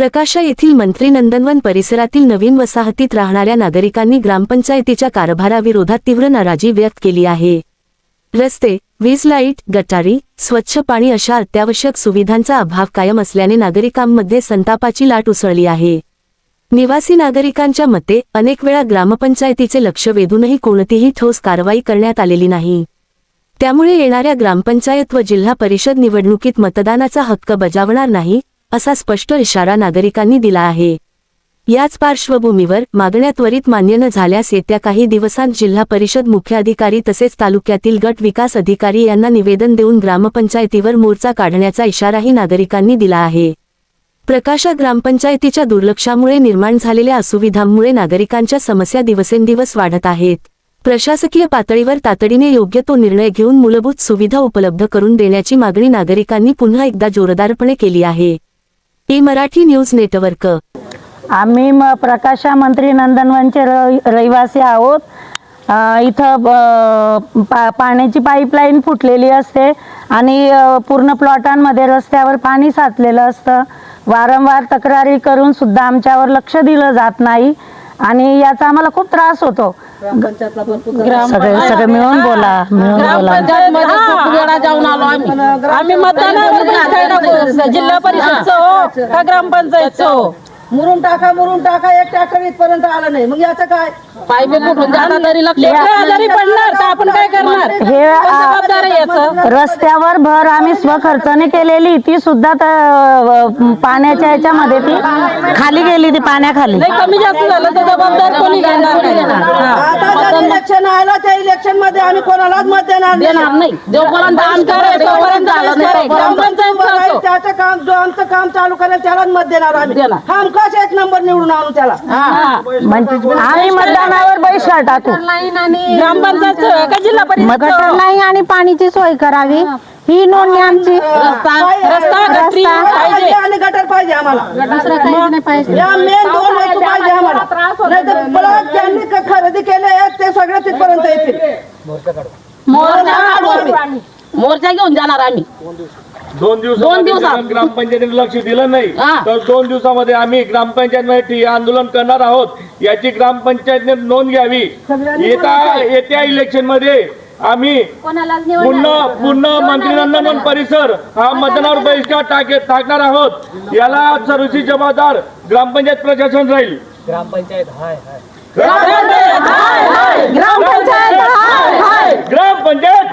प्रकाशा येथील मंत्री नंदनवन परिसरातील नवीन वसाहतीत राहणाऱ्या नागरिकांनी ग्रामपंचायतीच्या कारभाराविरोधात तीव्र नाराजी व्यक्त केली आहे. रस्ते वीज लाइट गटारी स्वच्छ पाणी अशा अत्यावश्यक सुविधांचा अभाव कायम असल्याने नागरिकांमध्ये संतापाची लाट उसळली आहे. निवासी नागरिकांच्या मते अनेक वेळा ग्रामपंचायतीचे लक्ष वेधूनही कोणतीही ठोस कारवाई करण्यात आलेली नाही. त्यामुळे येणाऱ्या ग्रामपंचायत व जिल्हा परिषद निवडणुकीत मतदानाचा हक्क बजावणार नाही असा स्पष्ट इशारा नागरिकांनी दिला आहे. याच पार्श्वभूमीवर मागण्या त्वरित मान्य न झाल्यास येत्या काही दिवसांत जिल्हा परिषद मुख्याधिकारी तसेच तालुक्यातील गट विकास अधिकारी यांना निवेदन देऊन ग्रामपंचायतीवर मोर्चा काढण्याचा इशाराही नागरिकांनी दिला आहे. प्रकाशा ग्रामपंचायतीच्या दुर्लक्षामुळे निर्माण झालेल्या असुविधांमुळे नागरिकांच्या समस्या दिवसेंदिवस वाढत आहेत. प्रशासकीय पातळीवर तातडीने योग्य तो निर्णय घेऊन मूलभूत सुविधा उपलब्ध करून देण्याची मागणी नागरिकांनी पुन्हा एकदा जोरदारपणे केली आहे. E Marathi news network. आम्ही म प्रकाशा मंत्री नंदनवनचे र रहिवासी आहोत. अ, इथं ब- पा पाण्याची पाईपलाईन फुटलेली असते आणि अ, पूर्ण प्लॉटांमध्ये रस्त्यावर पाणी साचलेलं असतं. वारंवार तक्रारी करून सुद्धा आमच्यावर लक्ष दिलं जात नाही आणि याचा आम्हाला खूप त्रास होतो. सगळे सगळे मिळून बोला मिळून बोला. ग्रामपंचायतमध्ये खूप वेळा जाऊन आलो आम्ही. जिल्हा परिषदचं हो का ग्रामपंचायतचं हो? मुरुम टाका मुरुम टाका एक ट्रॅक्टर इथपर्यंत आलं नाही. मग याचं काय? पायपे फुटून जाता तरी लक्ष आजारी पडणार तर आपण काय करणार? हे आ, जबाबदार आहे याचं रस्त्यावर भर आम्ही स्वखर्चाने केलेली. ती सुद्धा त- अ, पाण्याच्या ह्याच्यामध्ये ती खाली गेली ती पाण्याखाली. नाही कमी जास्त झालं तर जबाबदार कोणी घेणार नाही. हा. आता जर इलेक्शन आलं त्या इलेक्शनमध्ये आम्ही कोणालाच मत देणार नाही. देणार नाही. जोपर्यंत अंतर आहे तोपर्यंत झालं नाही. ग्रामपंचायतचं असो. त्याचं काम जो आमचं काम चालू करेल त्यालाच मत देणार आम्ही. देणार. एक नंबर निवडून आणू त्याला? हा. म्हणजे आम्ही मतदानावर बहिष्कार टाकू ग्रामपंचायतचं आहे का जिल्हा परिषद? गटर नाही आणि पाणीची सोय करावी. ही नोंदणी आमची रस्ता रस्ता गटरी पाहिजे. पाहिजे. आणि गटर पाहिजे आम्हाला. या मेन दोन वस्तू पाहिजे आम्हाला नाही तर ब्लॉक ज्यांनी क- खरेदी केले ते सगळे तिथपर्यंत येतील. मोर्चा काढू. आम्ही. मोर्चा घेऊन जाणार आम्ही. दोन दोन दिवसामध्ये दिवसात. जर ग्रामपंचायतीने लक्ष दिलं नाही. हा. तर दोन दिवसामध्ये आम्ही ग्रामपंचायत आंदोलन करणार आहोत. याची ग्रामपंचायतने नोंद घ्यावी. येत्या येत्या इलेक्शनमध्ये आम्ही पुन्हा पुन्हा मंत्री नंदनवन परिसर हा मतदानावर बहिष्कार टाके टाकणार आहोत. याला सर्वची जबाबदार ग्रामपंचायत प्रशासन राहील. ग्रामपंचायत ग्रामपंचायत